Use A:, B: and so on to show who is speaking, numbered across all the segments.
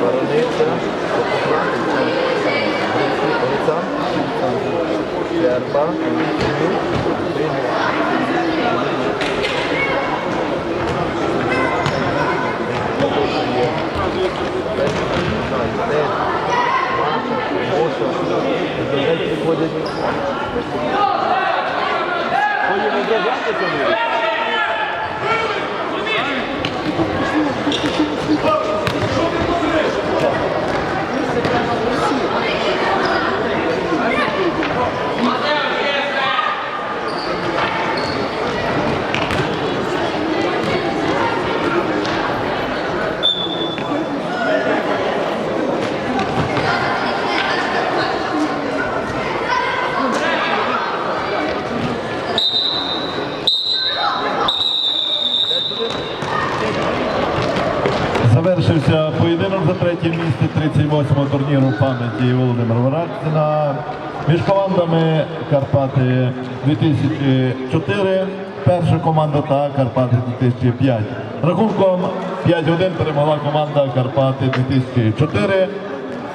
A: Барониця, Гриця, Верба, Приходять.
B: Завершився поєдинок за третє місце 38-го турніру пам'яті Володимира Вараксина між командами Карпати 2004, перша команда та Карпати 2005. Рахунком 5-1 перемогла команда Карпати 2004.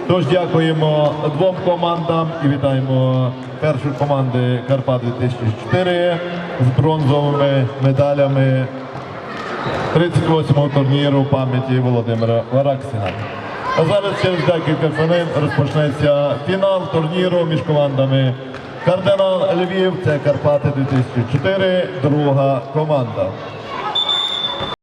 B: Тож дякуємо двом командам і вітаємо першу команди Карпати 2004 з бронзовими медалями 38-го турніру пам'яті Володимира Вараксіна. А зараз через декілька хвилин розпочнеться фінал турніру між командами Кардинал Львів, це Карпати 2004, друга команда.